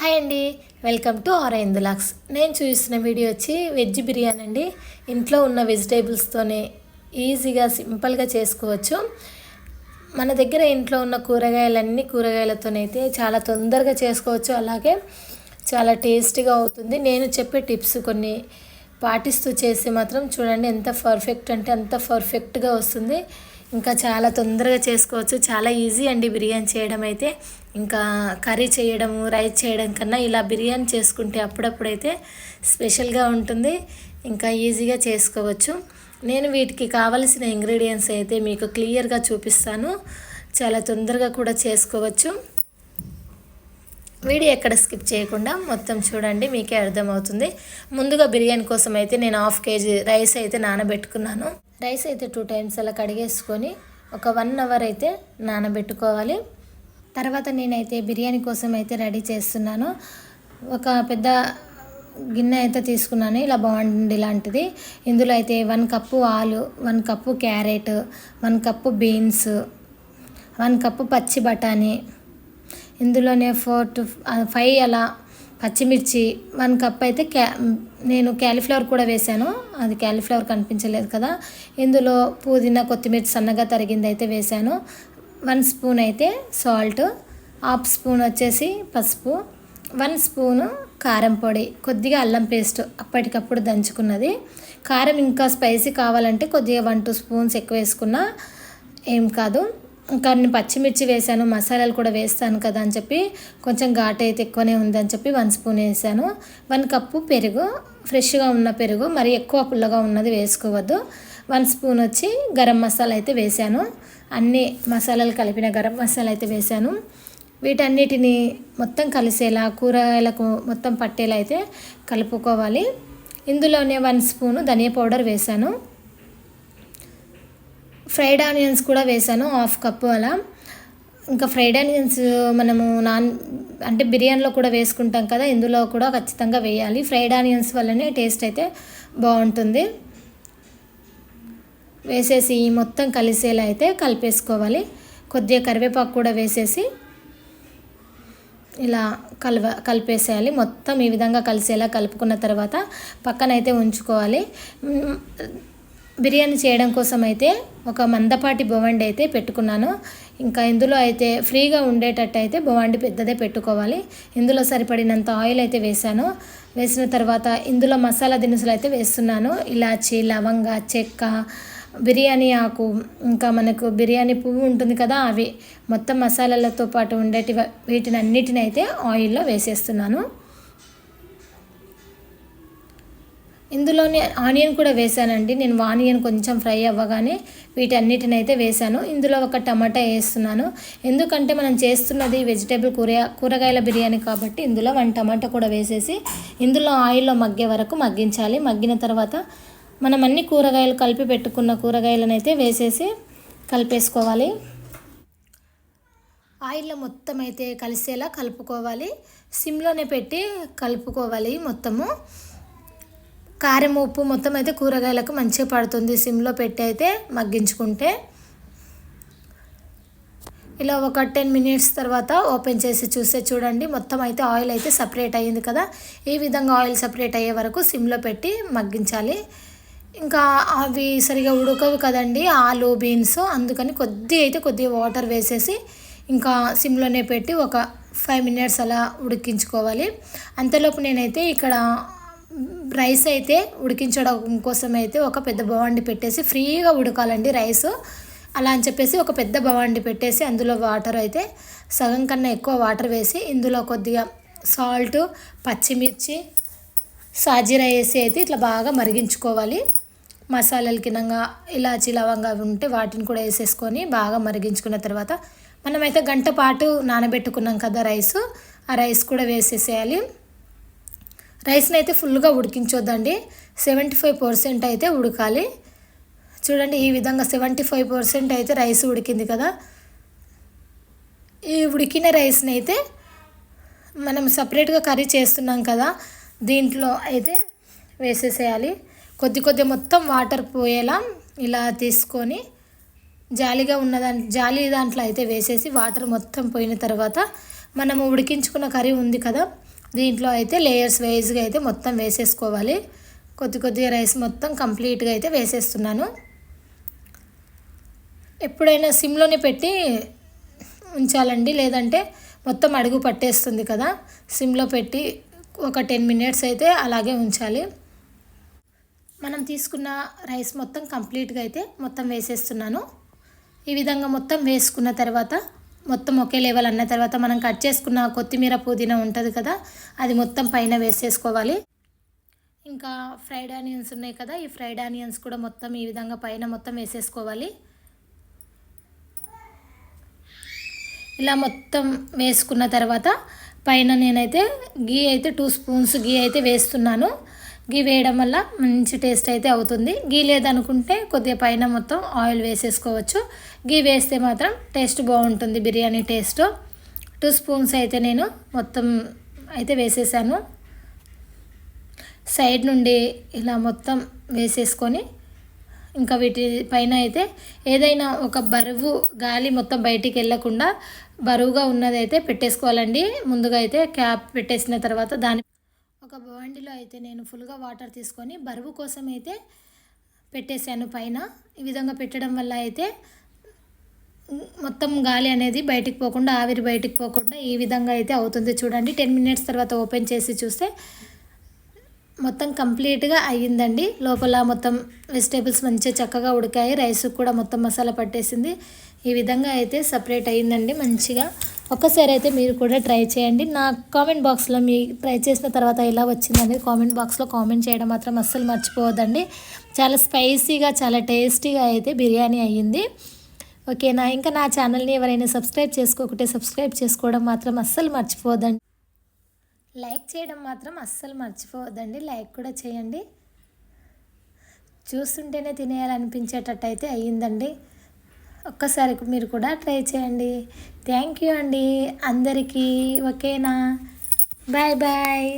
Hi అండి. Welcome to are ఇందులాక్స్ నేను చూసిన వీడియో వచ్చి వెజ్ బిర్యానీ అండి. ఇంట్లో ఉన్న వెజిటేబుల్స్తోనే ఈజీగా సింపుల్గా చేసుకోవచ్చు. మన దగ్గర ఇంట్లో ఉన్న కూరగాయలన్నీ కూరగాయలతోనైతే చాలా తొందరగా చేసుకోవచ్చు. అలాగే చాలా టేస్టీగా అవుతుంది. నేను చెప్పే టిప్స్ కొన్ని పాటిస్తూ చేసి మాత్రం చూడండి ఎంత పర్ఫెక్ట్ అంటే అంత పర్ఫెక్ట్గా వస్తుంది. ఇంకా చాలా తొందరగా చేసుకోవచ్చు. చాలా ఈజీ అండి బిర్యానీ చేయడం అయితే. ఇంకా కర్రీ చేయడం రైస్ చేయడం కన్నా ఇలా బిర్యానీ చేసుకుంటే అప్పుడప్పుడైతే స్పెషల్గా ఉంటుంది. ఇంకా ఈజీగా చేసుకోవచ్చు. నేను వీటికి కావలసిన ఇంగ్రీడియంట్స్ అయితే మీకు క్లియర్గా చూపిస్తాను. చాలా తొందరగా కూడా చేసుకోవచ్చు. వీడియో ఎక్కడ స్కిప్ చేయకుండా మొత్తం చూడండి మీకే అర్థమవుతుంది. ముందుగా బిర్యానీ కోసం అయితే నేను హాఫ్ కేజీ రైస్ అయితే నానబెట్టుకున్నాను. రైస్ అయితే టూ టైమ్స్ అలా కడిగేసుకొని ఒక వన్ అవర్ అయితే నానబెట్టుకోవాలి. తర్వాత నేనైతే బిర్యానీ కోసం అయితే రెడీ చేస్తున్నాను. ఒక పెద్ద గిన్నె అయితే తీసుకున్నాను ఇలా బాగుండి లాంటిది. ఇందులో అయితే వన్ కప్పు ఆలు one cup carrot one cup beans one cup పచ్చి బఠానీ ఇందులోనే ఫోర్ టు ఫైవ్ అలా పచ్చిమిర్చి వన్ కప్ అయితే క్యా నేను క్యాలీఫ్లవర్ కూడా వేశాను అది క్యాలీఫ్లవర్ కనిపించలేదు కదా. ఇందులో పుదీనా కొత్తిమీర సన్నగా తరిగింది అయితే వేశాను వన్ స్పూన్ అయితే సాల్ట్ హాఫ్ స్పూన్ వచ్చేసి పసుపు వన్ స్పూను కారం పొడి కొద్దిగా అల్లం పేస్ట్ అప్పటికప్పుడు దంచుకున్నది. కారం ఇంకా స్పైసీ కావాలంటే కొద్దిగా వన్ టూ స్పూన్స్ ఎక్కువ వేసుకున్నా ఏం కాదు. ఇంకా నేను పచ్చిమిర్చి వేసాను మసాలాలు కూడా వేస్తాను కదా అని చెప్పి కొంచెం ఘాటు అయితే ఎక్కువనే ఉందని చెప్పి వన్ స్పూన్ వేసాను. వన్ కప్పు పెరుగు ఫ్రెష్గా ఉన్న పెరుగు మరి ఎక్కువ పుల్లగా ఉన్నది వేసుకోవద్దు. వన్ స్పూన్ వచ్చి గరం మసాలా అయితే వేసాను. అన్ని మసాలాలు కలిపిన గరం మసాలా అయితే వేసాను. వీటన్నిటిని మొత్తం కలిసేలా కూరగాయలకు మొత్తం పట్టేలా అయితే కలుపుకోవాలి. ఇందులోనే వన్ స్పూను ధనియా పౌడర్ వేసాను. ఫ్రైడ్ ఆనియన్స్ కూడా వేసాను హాఫ్ కప్పు అలా. ఇంకా ఫ్రైడ్ ఆనియన్స్ మనము నాన్ అంటే బిర్యానీలో కూడా వేసుకుంటాం కదా ఇందులో కూడా ఖచ్చితంగా వేయాలి. ఫ్రైడ్ ఆనియన్స్ వల్లనే టేస్ట్ అయితే బాగుంటుంది. వేసేసి మొత్తం కలిసేలా అయితే కలిపేసుకోవాలి. కొద్దిగా కరివేపాకు కూడా వేసేసి ఇలా కలవ కలిపేసేయాలి. మొత్తం ఈ విధంగా కలిసేలా కలుపుకున్న తర్వాత పక్కనైతే ఉంచుకోవాలి. బిర్యానీ చేయడం కోసం అయితే ఒక మందపాటి బొవండి అయితే పెట్టుకున్నాను. ఇంకా ఇందులో అయితే ఫ్రీగా ఉండేటట్టు అయితే బొవండి పెద్దదే పెట్టుకోవాలి. ఇందులో సరిపడినంత ఆయిల్ అయితే వేసాను వేసిన తర్వాత ఇందులో మసాలా దినుసులు అయితే వేస్తున్నాను. ఇలాచి లవంగ చెక్క బిర్యానీ ఆకు ఇంకా మనకు బిర్యానీ పువ్వు ఉంటుంది కదా అవి. మొత్తం మసాలాలతో పాటు ఉండేటి వీటిని అన్నిటిని అయితే ఆయిల్లో వేసేస్తున్నాను. ఇందులోనే ఆనియన్ కూడా వేసానండి. నేను ఆనియన్ కొంచెం ఫ్రై అవ్వగానే వీటన్నిటిని అయితే వేసాను. ఇందులో ఒక టమాటా వేస్తున్నాను. ఎందుకంటే మనం చేస్తున్నది వెజిటేబుల్ కూర కూరగాయల బిర్యానీ కాబట్టి ఇందులో వన్ టమాటా కూడా వేసేసి ఇందులో ఆయిల్లో మగ్గే వరకు మగ్గించాలి. మగ్గిన తర్వాత మనం అన్ని కూరగాయలు కలిపి పెట్టుకున్న కూరగాయలను అయితే వేసేసి కలిపేసుకోవాలి. ఆయిల్లో మొత్తం అయితే కలిసేలా కలుపుకోవాలి. సిమ్లోనే పెట్టి కలుపుకోవాలి మొత్తము. కారం ఉప్పు మొత్తం అయితే కూరగాయలకు మంచిగా పడుతుంది. సిమ్లో పెట్టి అయితే మగ్గించుకుంటే. ఇలా ఒక టెన్ మినిట్స్ తర్వాత ఓపెన్ చేసి చూస్తే చూడండి. మొత్తం అయితే ఆయిల్ అయితే సపరేట్ అయ్యింది కదా. ఈ విధంగా ఆయిల్ సపరేట్ అయ్యే వరకు సిమ్లో పెట్టి మగ్గించాలి. ఇంకా అవి సరిగా ఉడకవు కదండి ఆలు బీన్స్ అందుకని కొద్ది అయితే కొద్దిగా వాటర్ వేసేసి ఇంకా సిమ్లోనే పెట్టి ఒక ఫైవ్ మినిట్స్ అలా ఉడికించుకోవాలి. అంతలోపు నేనైతే ఇక్కడ రైస్ అయితే ఉడికించడం కోసం అయితే ఒక పెద్ద బవాండి పెట్టేసి ఫ్రీగా ఉడకాలండి రైస్. అలా అని చెప్పేసి ఒక పెద్ద బవాండి పెట్టేసి అందులో వాటర్ అయితే సగం కన్నా ఎక్కువ వాటర్ వేసి ఇందులో కొద్దిగా సాల్ట్ పచ్చిమిర్చి సాజీరా వేసి అయితే ఇట్లా బాగా మరిగించుకోవాలి. మసాలాలు కిందంగా ఇలాచి లవంగా ఉంటే వాటిని కూడా వేసేసుకొని బాగా మరిగించుకున్న తర్వాత మనమైతే గంట పాటు నానబెట్టుకున్నాం కదా రైస్. ఆ రైస్ కూడా వేసేసేయాలి. రైస్ని అయితే ఫుల్గా ఉడికించొద్దండి. సెవెంటీ ఫైవ్ పర్సెంట్ అయితే ఉడకాలి. చూడండి ఈ విధంగా సెవెంటీ ఫైవ్ పర్సెంట్ అయితే రైస్ ఉడికింది కదా. ఈ ఉడికిన రైస్ని అయితే మనం సపరేట్గా కర్రీ చేస్తున్నాం కదా దీంట్లో అయితే వేసేసేయాలి. కొద్ది కొద్ది మొత్తం వాటర్ పోయేలా ఇలా తీసుకొని జాలిగా ఉన్న జాలి దాంట్లో అయితే వేసేసి వాటర్ మొత్తం పోయిన తర్వాత మనము ఉడికించుకున్న కర్రీ ఉంది కదా దీంట్లో అయితే లేయర్స్ వైజ్గా అయితే మొత్తం వేసేసుకోవాలి. కొద్ది కొద్దిగా రైస్ మొత్తం కంప్లీట్గా అయితే వేసేస్తున్నాను. ఎప్పుడైనా సిమ్లోనే పెట్టి ఉంచాలండి లేదంటే మొత్తం అడుగు పట్టేస్తుంది కదా. సిమ్లో పెట్టి ఒక టెన్ మినిట్స్ అయితే అలాగే ఉంచాలి. మనం తీసుకున్న రైస్ మొత్తం కంప్లీట్గా అయితే మొత్తం వేసేస్తున్నాను. ఈ విధంగా మొత్తం వేసుకున్న తర్వాత మొత్తం ఒకే లెవెల్ అన్న తర్వాత మనం కట్ చేసుకున్న కొత్తిమీర పుదీనా ఉంటుంది కదా అది మొత్తం పైన వేసేసుకోవాలి. ఇంకా ఫ్రైడ్ ఆనియన్స్ ఉన్నాయి కదా ఈ ఫ్రైడ్ ఆనియన్స్ కూడా మొత్తం ఈ విధంగా పైన మొత్తం వేసేసుకోవాలి. ఇలా మొత్తం వేసుకున్న తర్వాత పైన నేనైతే గీ అయితే టూ స్పూన్స్ గీ అయితే వేస్తున్నాను. గీ వేయడం వల్ల మంచి టేస్ట్ అయితే అవుతుంది. గీ లేదనుకుంటే కొద్దిగా పైన మొత్తం ఆయిల్ వేసేసుకోవచ్చు. గీ వేస్తే మాత్రం టేస్ట్ బాగుంటుంది బిర్యానీ టేస్ట్. టూ స్పూన్స్ అయితే నేను మొత్తం అయితే వేసేసాను. సైడ్ నుండి ఇలా మొత్తం వేసేసుకొని ఇంకా వీటి పైన అయితే ఏదైనా ఒక బరువు గాలి మొత్తం బయటికి వెళ్ళకుండా బరువుగా ఉన్నదైతే పెట్టేసుకోవాలండి. ముందుగా అయితే క్యాప్ పెట్టేసిన తర్వాత దాని ఒక బాండిలో అయితే నేను ఫుల్గా వాటర్ తీసుకొని బరువు కోసం అయితే పెట్టేశాను పైన. ఈ విధంగా పెట్టడం వల్ల అయితే మొత్తం గాలి అనేది బయటికి పోకుండా ఆవిరి బయటికి పోకుండా ఈ విధంగా అయితే అవుతుంది. చూడండి టెన్ మినిట్స్ తర్వాత ఓపెన్ చేసి చూస్తే మొత్తం కంప్లీట్గా అయ్యిందండి. లోపల మొత్తం వెజిటేబుల్స్ మంచిగా చక్కగా ఉడికాయి. రైస్ కూడా మొత్తం మసాలా పట్టేసింది. ఈ విధంగా అయితే సపరేట్ అయ్యిందండి మంచిగా. ఒక్కసారి అయితే మీరు కూడా ట్రై చేయండి. నా కామెంట్ బాక్స్లో మీ ట్రై చేసిన తర్వాత ఎలా వచ్చిందనేది కామెంట్ బాక్స్లో కామెంట్ చేయడం మాత్రం అస్సలు మర్చిపోవద్దండి. చాలా స్పైసీగా చాలా టేస్టీగా అయితే బిర్యానీ అయ్యింది. ఓకేనా? ఇంకా నా ఛానల్ని ఎవరైనా సబ్స్క్రైబ్ చేసుకోకుంటే సబ్స్క్రైబ్ చేసుకోవడం మాత్రం అస్సలు మర్చిపోవద్దండి. లైక్ చేయడం మాత్రం అస్సలు మర్చిపోవద్దండి. లైక్ కూడా చేయండి. చూస్తుంటేనే తినేయాలనిపించేటట్టు అయితే అయ్యిందండి. ఒక్కసారి మీరు కూడా ట్రై చేయండి. థ్యాంక్ యూ అండి. అందరికీ ఓకేనా? Bye bye.